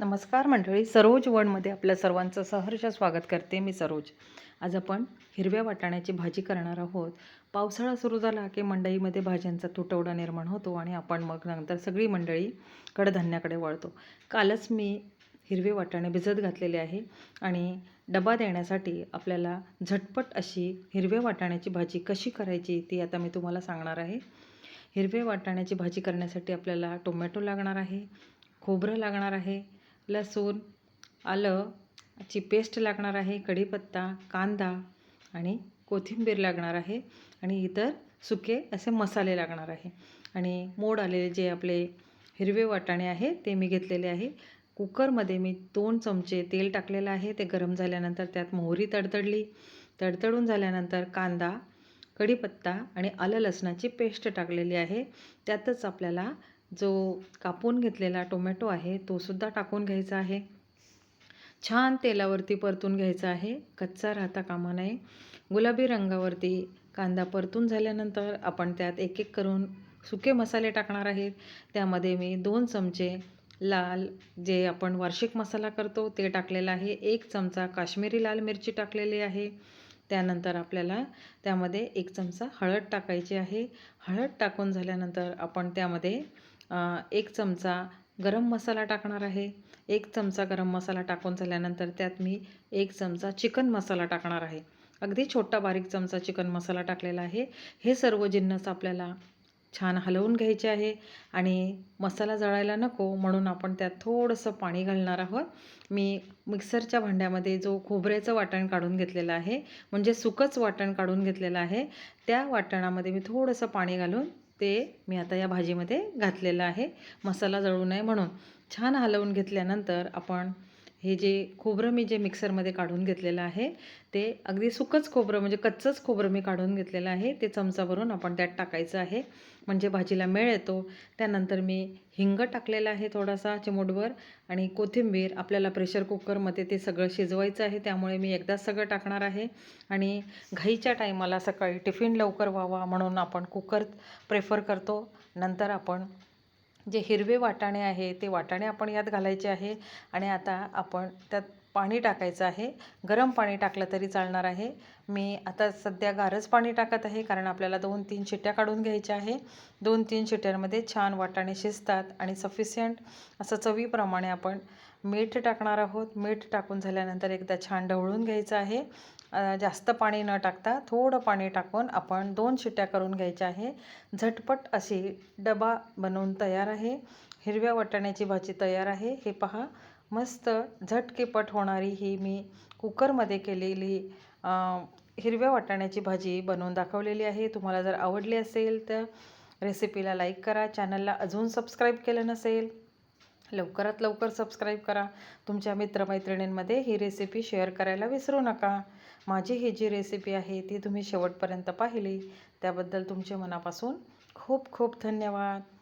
नमस्कार मंडळी सरोज वनमध्ये आपल्या सर्वांचं सहर्ष स्वागत करते मी सरोज. आज आपण हिरव्या वाटाण्याची भाजी करणार आहोत. पावसाळा सुरू झाला की मंडईमध्ये भाज्यांचा तुटवडा निर्माण होतो आणि आपण मग नंतर सगळी मंडळी कडधान्याकडे वळतो. कालच मी हिरवे वाटाणे भिजत घातलेले आहे आणि डबा देण्यासाठी आपल्याला झटपट अशी हिरव्या वाटाण्याची भाजी कशी करायची ती आता मी तुम्हाला सांगणार आहे. हिरवे वाटाण्याची भाजी करण्यासाठी आपल्याला टोमॅटो लागणार आहे खोबरं लागणार आहे लसूण आलं ची पेस्ट लागणार आहे कढीपत्ता कांदा आणि कोथिंबीर लागणार आहे आणि इतर सुके असे मसाले लागणार आहे. आणि मोड आलेले जे आपले हिरवे वाटाणे आहे ते मी घेतलेले आहे. कुकरमध्ये मी दोन चमचे तेल टाकलेलं आहे. ते गरम झाल्यानंतर त्यात मोहरी तडतडली. तडतडून झाल्यानंतर कांदा कढीपत्ता आणि आलं लसणाची पेस्ट टाकलेली आहे. त्यातच आपल्याला जो कापून घेतलेला टोमॅटो आहे तो सुद्धा टाकून घ्यायचा आहे. छान तेलावरती परतून घ्यायचा आहे. कच्चा राहता कामा नये. गुलाबी रंगावरती कांदा परतून झाल्यानंतर आपण त्यात एक एक करून सुके मसाले टाकणार आहेत. त्यामध्ये मी दोन चमचे लाल जे आपण वार्षिक मसाला करतो ते टाकलेलं आहे. एक चमचा काश्मीरी लाल मिरची टाकलेली आहे. त्यानंतर आपल्याला त्यामध्ये एक चमचा हळद टाकायची आहे. हळद टाकून झाल्यानंतर आपण त्यामध्ये एक चमचा गरम मसाला टाकणार आहे. एक चमचा गरम मसाला टाकून झाल्यानंतर त्यात मी एक चमचा चिकन मसाला टाकणार आहे. अगदी छोटा बारीक चमचा चिकन मसाला टाकलेला आहे. हे सर्व जिन्नस आपल्याला छान हलवून घ्यायचे आहे आणि मसाला जळायला नको म्हणून आपण त्यात थोडंसं पाणी घालणार आहोत. मी मिक्सरच्या भांड्यामध्ये जो खोबऱ्याचं वाटण काढून घेतलेलं आहे म्हणजे सुकंच वाटण काढून घेतलेलं आहे त्या वाटणामध्ये मी थोडंसं पाणी घालून ते मी आता या भाजीमध्ये घातलेलं आहे. मसाला जळू नये म्हणून छान हलवून घेतल्यानंतर आपण हे जे खोबरं मी जे मिक्सरमध्ये काढून घेतलेलं आहे ते अगदी सुकंच खोबरं म्हणजे कच्चंच खोबरं मी काढून घेतलेलं आहे ते चमचा भरून आपण त्यात टाकायचं आहे. म्हणजे भाजीला मेळ येतो त्यानंतर मी हिंग टाकलेलं आहे थोडासा चिमूटभर आणि कोथिंबीर आपल्याला प्रेशर कुकरमध्ये ते सगळं शिजवायचं आहे त्यामुळे मी एकदाच सगळं टाकणार आहे. आणि घाईच्या टायमाला सकाळी टिफिन लवकर व्हावा म्हणून आपण कुकर प्रेफर करतो नंतर आपण जे हिरवे वाटाणे आहे ते वाटाणे आपण यात घालायचे आहे आणि आता आपण त्यात पाणी टाकायचं आहे. गरम पाणी टाकलं तरी चालणार आहे. मी आता सध्या गारच पाणी टाकत आहे कारण आपल्याला दोन तीन शिट्ट्या काढून घ्यायच्या आहे. दोन तीन शिट्ट्यांमध्ये छान वाटाणे शिजतात आणि सफिशियंट असं चवीप्रमाणे आपण मीठ टाकणार आहोत. मीठ टाकून झाल्यानंतर एकदा छान ढवळून घ्यायचं आहे. जास्त पाणी न टाकता थोडं पाणी टाकून आपण दोन शिट्ट्या करून घ्यायच्या आहे. झटपट अशी डबा बनवून तयार आहे. हिरव्या वाटाण्याची भाजी तयार आहे. हे पहा मस्त झटकेपट होणारी ही मी कुकरमध्ये केलेली हिरव्या वाटाण्याची भाजी बनवून दाखवलेली आहे. तुम्हाला जर आवडली असेल तर रेसिपीला लाईक करा. चॅनलला अजून सबस्क्राईब केलं नसेल लवकरात लवकर सबस्क्राईब करा. तुमच्या मित्रमैत्रिणींमध्ये ही रेसिपी शेअर करायला विसरू नका. माझी ही जी रेसिपी आहे ती तुम्ही शेवटपर्यंत पाहिली. त्याबद्दल तुमचे मनापासून खूप खूप धन्यवाद.